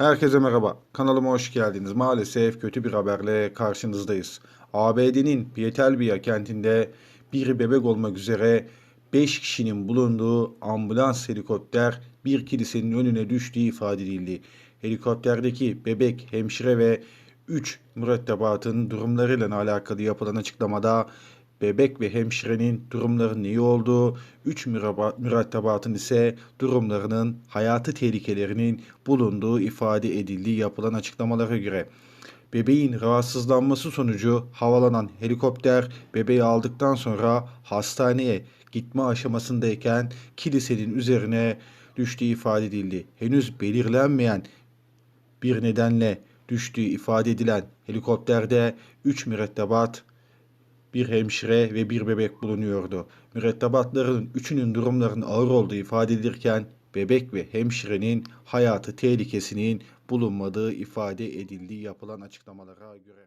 Herkese merhaba. Kanalıma hoş geldiniz. Maalesef kötü bir haberle karşınızdayız. ABD'nin Pietelbia kentinde bir bebek olmak üzere 5 kişinin bulunduğu ambulans helikopter bir kilisenin önüne düştüğü ifade edildi. Helikopterdeki bebek, hemşire ve 3 mürettebatın durumlarıyla alakalı yapılan açıklamada bebek ve hemşirenin durumlarının iyi olduğu, 3 mürettebatın ise durumlarının hayatı tehlikelerinin bulunduğu ifade edildiği yapılan açıklamalara göre. Bebeğin rahatsızlanması sonucu havalanan helikopter bebeği aldıktan sonra hastaneye gitme aşamasındayken kilisenin üzerine düştüğü ifade edildi. Henüz belirlenmeyen bir nedenle düştüğü ifade edilen helikopterde 3 mürettebat bir hemşire ve bir bebek bulunuyordu. Mürettebatların üçünün durumlarının ağır olduğu ifade edilirken bebek ve hemşirenin hayatı tehlikesinin bulunmadığı ifade edildiği yapılan açıklamalara göre.